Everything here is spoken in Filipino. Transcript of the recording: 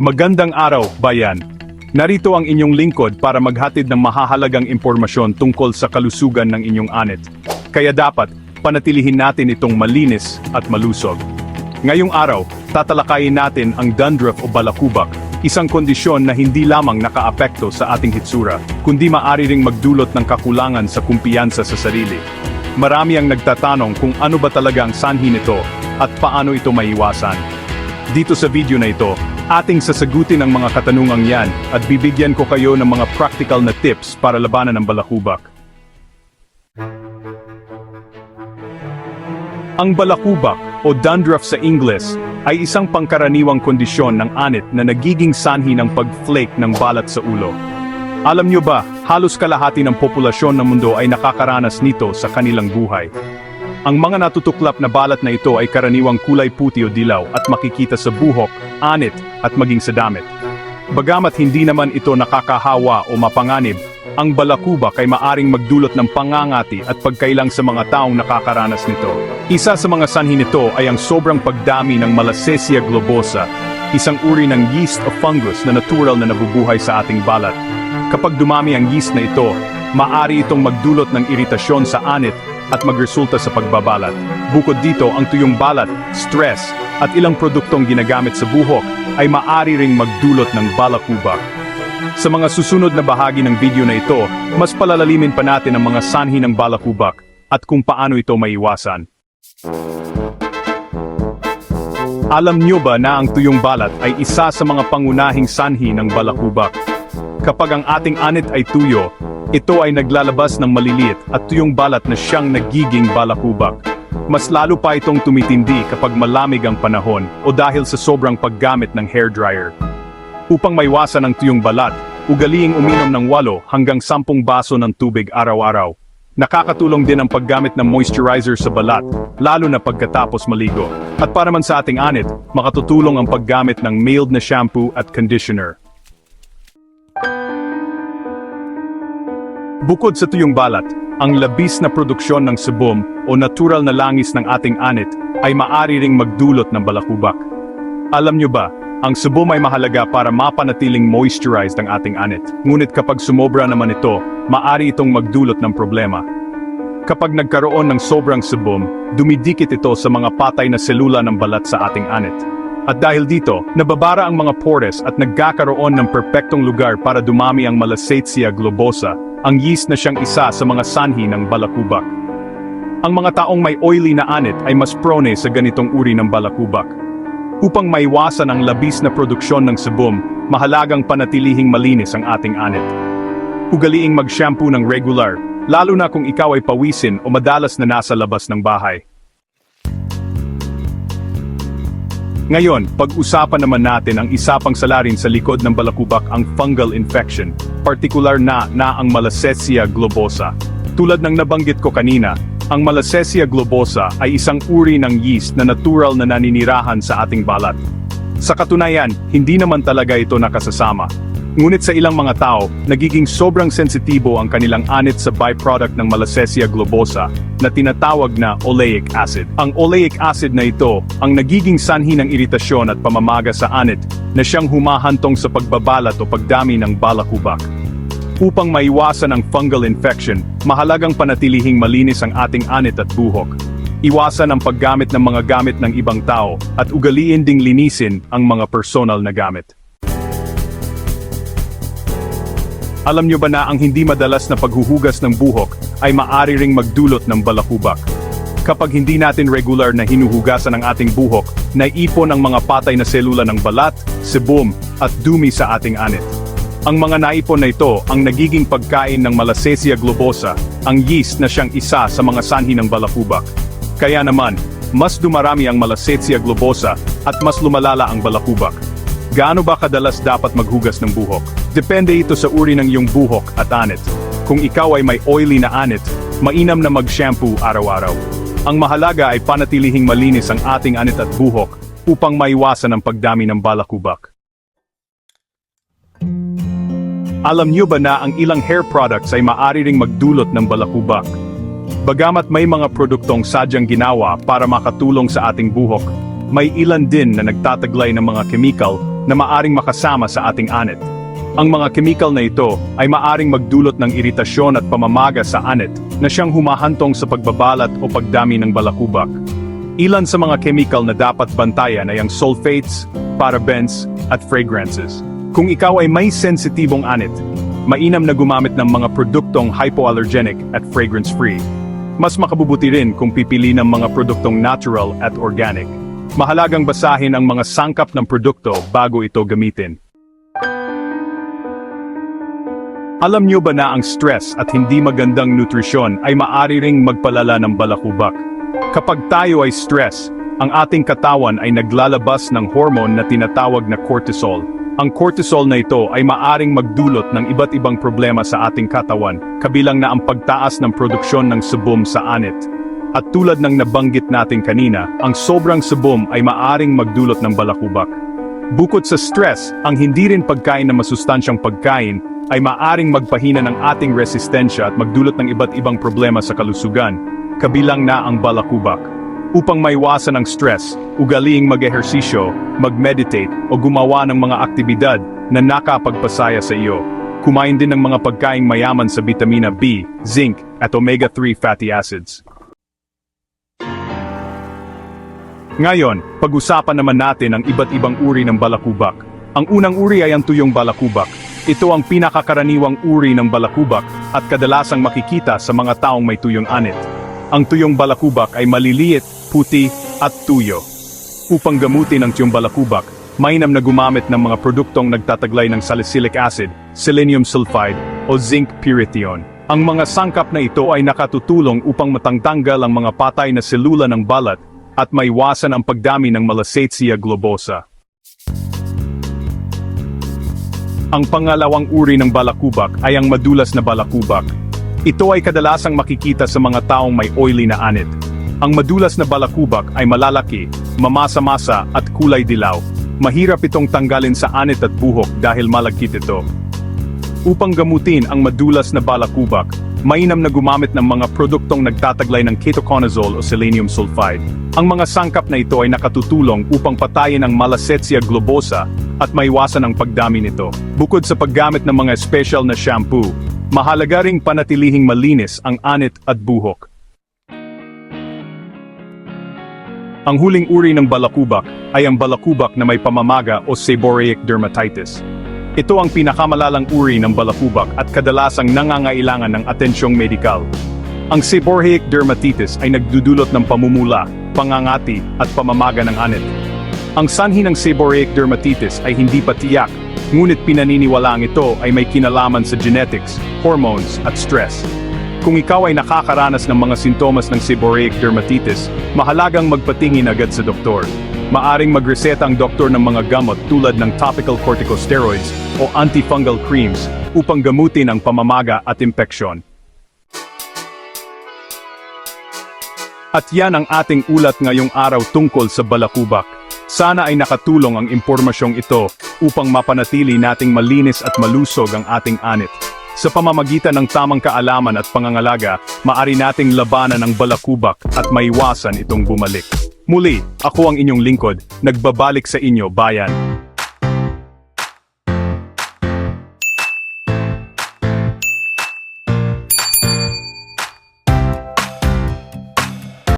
Magandang araw, bayan. Narito ang inyong lingkod para maghatid ng mahahalagang impormasyon tungkol sa kalusugan ng inyong anit. Kaya dapat, panatilihin natin itong malinis at malusog. Ngayong araw, tatalakayin natin ang dandruff o balakubak, isang kondisyon na hindi lamang nakaapekto sa ating hitsura, kundi maari ring magdulot ng kakulangan sa kumpiyansa sa sarili. Marami ang nagtatanong kung ano ba talaga ang sanhi nito at paano ito maiwasan. Dito sa video na ito, ating sasagutin ang mga katanungang yan at bibigyan ko kayo ng mga practical na tips para labanan ang balakubak. Ang balakubak o dandruff sa Ingles ay isang pangkaraniwang kondisyon ng anit na nagiging sanhi ng pag-flake ng balat sa ulo. Alam nyo ba, halos kalahati ng populasyon ng mundo ay nakakaranas nito sa kanilang buhay. Ang mga natutuklap na balat na ito ay karaniwang kulay puti o dilaw at makikita sa buhok, anit, at maging sa damit. Bagamat hindi naman ito nakakahawa o mapanganib, ang balakubak ay maaring magdulot ng pangangati at pagkailang sa mga taong nakakaranas nito. Isa sa mga sanhi nito ay ang sobrang pagdami ng Malassezia globosa, isang uri ng yeast o fungus na natural na nabubuhay sa ating balat. Kapag dumami ang yeast na ito, maari itong magdulot ng iritasyon sa anit at magresulta sa pagbabalat. Bukod dito, ang tuyong balat, stress, at ilang produktong ginagamit sa buhok ay maari ring magdulot ng balakubak. Sa mga susunod na bahagi ng video na ito, mas palalalimin pa natin ang mga sanhi ng balakubak at kung paano ito maiwasan. Alam nyo ba na ang tuyong balat ay isa sa mga pangunahing sanhi ng balakubak? Kapag ang ating anit ay tuyo, ito ay naglalabas ng maliliit at tuyong balat na siyang nagiging balakubak. Mas lalo pa itong tumitindi kapag malamig ang panahon o dahil sa sobrang paggamit ng hair dryer. Upang maiwasan ang tuyong balat, ugaliing uminom ng 8 hanggang 10 baso ng tubig araw-araw. Nakakatulong din ang paggamit ng moisturizer sa balat, lalo na pagkatapos maligo. At para man sa ating anit, makatutulong ang paggamit ng mild na shampoo at conditioner. Bukod sa tuyong balat, ang labis na produksyon ng sebum o natural na langis ng ating anit ay maari ring magdulot ng balakubak. Alam nyo ba, ang sebum ay mahalaga para mapanatiling moisturized ang ating anit. Ngunit kapag sumobra naman ito, maari itong magdulot ng problema. Kapag nagkaroon ng sobrang sebum, dumidikit ito sa mga patay na selula ng balat sa ating anit. At dahil dito, nababara ang mga pores at nagkakaroon ng perpektong lugar para dumami ang Malassezia globosa, ang yeast na siyang isa sa mga sanhi ng balakubak. Ang mga taong may oily na anit ay mas prone sa ganitong uri ng balakubak. Upang maiwasan ang labis na produksyon ng sebum, mahalagang panatilihing malinis ang ating anit. Ugaliing mag-shampoo ng regular, lalo na kung ikaw ay pawisin o madalas na nasa labas ng bahay. Ngayon, pag-usapan naman natin ang isa pang salarin sa likod ng balakubak ang fungal infection, partikular na na ang Malassezia globosa. Tulad ng nabanggit ko kanina, ang Malassezia globosa ay isang uri ng yeast na natural na naninirahan sa ating balat. Sa katunayan, hindi naman talaga ito nakasasama. Ngunit sa ilang mga tao, nagiging sobrang sensitibo ang kanilang anit sa byproduct ng Malassezia globosa na tinatawag na oleic acid. Ang oleic acid na ito ang nagiging sanhi ng iritasyon at pamamaga sa anit na siyang humahantong sa pagbabalat o pagdami ng balakubak. Upang maiwasan ang fungal infection, mahalagang panatilihing malinis ang ating anit at buhok. Iwasan ang paggamit ng mga gamit ng ibang tao at ugaliin ding linisin ang mga personal na gamit. Alam nyo ba na ang hindi madalas na paghuhugas ng buhok ay maari ring magdulot ng balakubak? Kapag hindi natin regular na hinuhugasan ang ating buhok, naiipon ang mga patay na selula ng balat, sebum, at dumi sa ating anit. Ang mga naipon na ito ang nagiging pagkain ng Malassezia globosa, ang yeast na siyang isa sa mga sanhi ng balakubak. Kaya naman, mas dumarami ang Malassezia globosa at mas lumalala ang balakubak. Gaano ba kadalas dapat maghugas ng buhok? Depende ito sa uri ng iyong buhok at anit. Kung ikaw ay may oily na anit, mainam na mag-shampoo araw-araw. Ang mahalaga ay panatilihing malinis ang ating anit at buhok upang maiwasan ang pagdami ng balakubak. Alam niyo ba na ang ilang hair products ay maari ring magdulot ng balakubak? Bagamat may mga produktong sadyang ginawa para makatulong sa ating buhok, may ilan din na nagtataglay ng mga chemical na maaring makasama sa ating anit. Ang mga chemical na ito ay maaring magdulot ng iritasyon at pamamaga sa anit na siyang humahantong sa pagbabalat o pagdami ng balakubak. Ilan sa mga chemical na dapat bantayan ay ang sulfates, parabens, at fragrances. Kung ikaw ay may sensitibong anit, mainam na gumamit ng mga produktong hypoallergenic at fragrance-free. Mas makabubuti rin kung pipili ng mga produktong natural at organic. Mahalagang basahin ang mga sangkap ng produkto bago ito gamitin. Alam niyo ba na ang stress at hindi magandang nutrisyon ay maari ring magpalala ng balakubak? Kapag tayo ay stress, ang ating katawan ay naglalabas ng hormone na tinatawag na cortisol. Ang cortisol na ito ay maaring magdulot ng iba't ibang problema sa ating katawan, kabilang na ang pagtaas ng produksyon ng sebum sa anit. At tulad ng nabanggit natin kanina, ang sobrang sebum ay maaring magdulot ng balakubak. Bukod sa stress, ang hindi rin pagkain na masustansyang pagkain ay maaring magpahina ng ating resistensya at magdulot ng iba't ibang problema sa kalusugan, kabilang na ang balakubak. Upang maiwasan ang stress, ugaliing mag-ehersisyo, mag-meditate o gumawa ng mga aktibidad na nakapagpasaya sa iyo. Kumain din ng mga pagkaing mayaman sa vitamina B, zinc at omega-3 fatty acids. Ngayon, pag-usapan naman natin ang iba't ibang uri ng balakubak. Ang unang uri ay ang tuyong balakubak. Ito ang pinakakaraniwang uri ng balakubak at kadalasang makikita sa mga taong may tuyong anit. Ang tuyong balakubak ay maliliit, puti, at tuyo. Upang gamutin ang tuyong balakubak, mainam na gumamit ng mga produktong nagtataglay ng salicylic acid, selenium sulfide, o zinc pyrithione. Ang mga sangkap na ito ay nakatutulong upang matangtanggal ang mga patay na selula ng balat at maiwasan ang pagdami ng malassezia globosa. Ang pangalawang uri ng balakubak ay ang madulas na balakubak. Ito ay kadalasang makikita sa mga taong may oily na anit. Ang madulas na balakubak ay malalaki, mamasa-masa at kulay dilaw. Mahirap itong tanggalin sa anit at buhok dahil malagkit ito. Upang gamutin ang madulas na balakubak, mainam na gumamit ng mga produktong nagtataglay ng ketoconazole o selenium sulfide. Ang mga sangkap na ito ay nakatutulong upang patayin ang malassezia globosa at maiwasan ang pagdami nito. Bukod sa paggamit ng mga special na shampoo, mahalaga ring panatilihing malinis ang anit at buhok. Ang huling uri ng balakubak ay ang balakubak na may pamamaga o seborrheic dermatitis. Ito ang pinakamalalang uri ng balakubak at kadalasang nangangailangan ng atensyong medikal. Ang seborrheic dermatitis ay nagdudulot ng pamumula, pangangati at pamamaga ng anit. Ang sanhi ng seborrheic dermatitis ay hindi pa tiyak, ngunit pinaniniwalaang ito ay may kinalaman sa genetics, hormones at stress. Kung ikaw ay nakakaranas ng mga sintomas ng seborrheic dermatitis, mahalagang magpatingin agad sa doktor. Maaring magreseta ang doktor ng mga gamot tulad ng topical corticosteroids o antifungal creams upang gamutin ang pamamaga at impeksyon. At yan ang ating ulat ngayong araw tungkol sa balakubak. Sana ay nakatulong ang impormasyong ito upang mapanatili nating malinis at malusog ang ating anit. Sa pamamagitan ng tamang kaalaman at pangangalaga, maari nating labanan ang balakubak at maiwasan itong bumalik. Muli, ako ang inyong lingkod, nagbabalik sa inyo bayan.